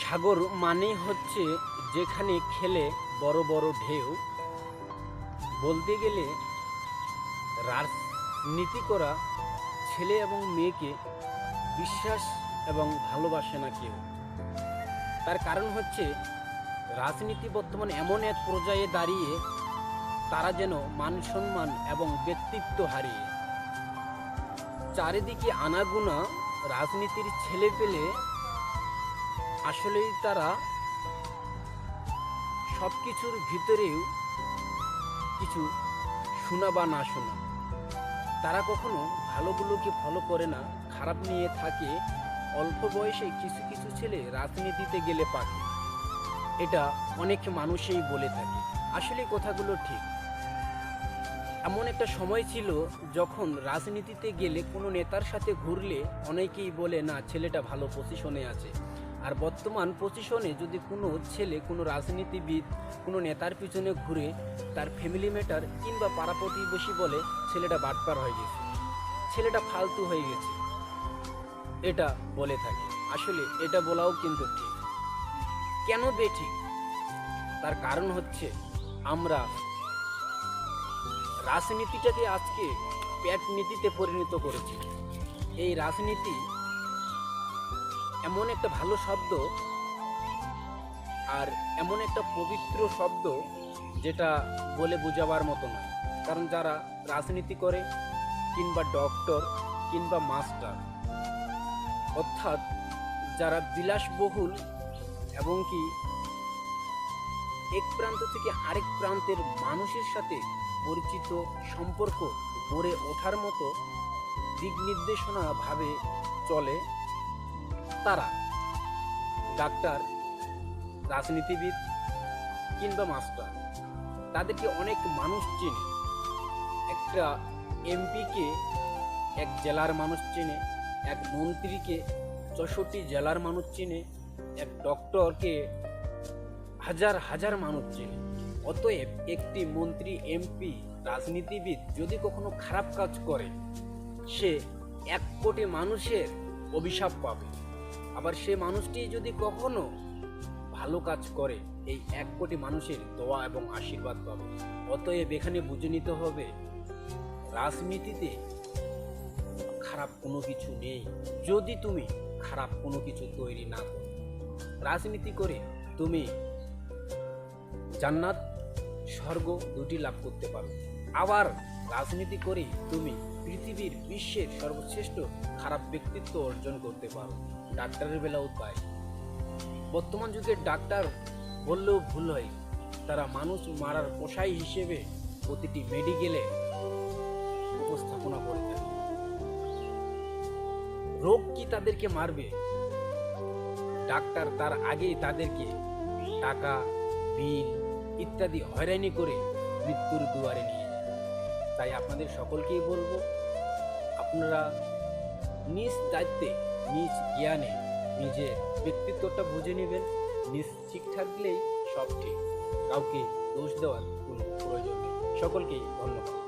সাগর মানেই হচ্ছে যেখানে খেলে বড় বড় ঢেউ। বলতে গেলে রাজনীতি করা ছেলে এবং মেয়েকে বিশ্বাস এবং ভালোবাসে না কেউ। তার কারণ হচ্ছে রাজনীতি বর্তমানে এমন এক পর্যায়ে দাঁড়িয়ে তারা যেন মান সম্মান এবং ব্যক্তিত্ব হারিয়ে। চারিদিকে আনাগুনা রাজনীতির ছেলে পেলে আসলেই তারা সব কিছুর ভিতরেও কিছু শোনা বা না শোনা। তারা কখনো ভালোগুলোকে ফলো করে না, খারাপ নিয়ে থাকে, অল্প বয়সে কিছু কিছু ছেলে রাজনীতিতে গেলে পাকে। এটা অনেক মানুষই বলে থাকে। আসলে কথাগুলো ঠিক। এমন একটা সময় ছিল যখন রাজনীতিতে গেলে কোনো নেতার সাথে ঘুরলে অনেকেই বলে, না, ছেলেটা ভালো পজিশনে আছে। আর বর্তমান পজিশনে যদি কোনো ছেলে, কোনো রাজনীতিবিদ, কোনো নেতার পিছনে ঘুরে তার ফ্যামিলি ম্যাটার কিংবা পাড়া প্রতিবেশী বলে, ছেলেটা বাটপার হয়ে গেছে, ছেলেটা ফালতু হয়ে গেছে, এটা বলে থাকে। আসলে এটা বলাও কিন্তু ঠিক। কেন বেঠিক তার কারণ হচ্ছে আমরা রাজনীতিটাকে আজকে প্যাট নীতিতে পরিণত করেছি। এই রাজনীতি এমন একটা ভালো শব্দ আর এমন একটা পবিত্র শব্দ যেটা বলে বোঝাবার মতো নয়। কারণ যারা রাজনীতি করে কিংবা ডক্টর কিংবা মাস্টার, অর্থাৎ যারা বিলাসবহুল এবং কি এক প্রান্ত থেকে আরেক প্রান্তের মানুষের সাথে পরিচিত সম্পর্ক গড়ে ওঠার মতো দিক নির্দেশনা ভাবে চলে তারা, ডাক্তার, রাজনীতিবিদ কিংবা মাস্টার, তাদেরকে অনেক মানুষ চেনে। একটা এমপিকে এক জেলার মানুষ চেনে, এক মন্ত্রীকে চৌষট্টি জেলার মানুষ চেনে, এক ডক্টরকে হাজার হাজার মানুষ চেনে। অতএব একটি মন্ত্রী, এমপি, রাজনীতিবিদ যদি কখনো খারাপ কাজ করে, সে এক কোটি মানুষের অভিশাপ পাবে। আবার সে মানুষটি যদি কখনো ভালো কাজ করে, এই এক কোটি মানুষের দোয়া এবং আশীর্বাদ পাবে। অতএব এখানে বুঝে নিতে হবে, রাজনীতিতে খারাপ কোনো কিছু নেই। যদি তুমি খারাপ কোনো কিছু তৈরি না করো, রাজনীতি করে তুমি জান্নাত, স্বর্গ দুটি লাভ করতে পারো। আবার রাজনীতি করে তুমি পৃথিবীর বিশ্বের সর্বশ্রেষ্ঠ খারাপ ব্যক্তিত্ব অর্জন করতে পারো। ডাক্তারের বেলা তাই বর্তমান যুগের ডাক্তার বললেও ভুল হয়। তারা মানুষ মারার পোষাই হিসেবে প্রতিটি মেডিকেলে উপস্থাপনা করে থাকে রোগ কি তাদেরকে মারবে? ডাক্তার তার আগেই তাদেরকে টাকা, বিল ইত্যাদি হয়রানি করে মৃত্যুর দুয়ারে নিয়ে তাই আপনাদের সকলকেই বলব, আপনারা নিজ দায়িত্বে, নিজ জ্ঞানে নিজের ব্যক্তিত্বটা বুঝে নেবেন, নিজ ঠিক থাকলেই সব ঠিক, কাউকে দোষ দেওয়ার কোনো প্রয়োজন নেই। সকলকেই ধন্যবাদ।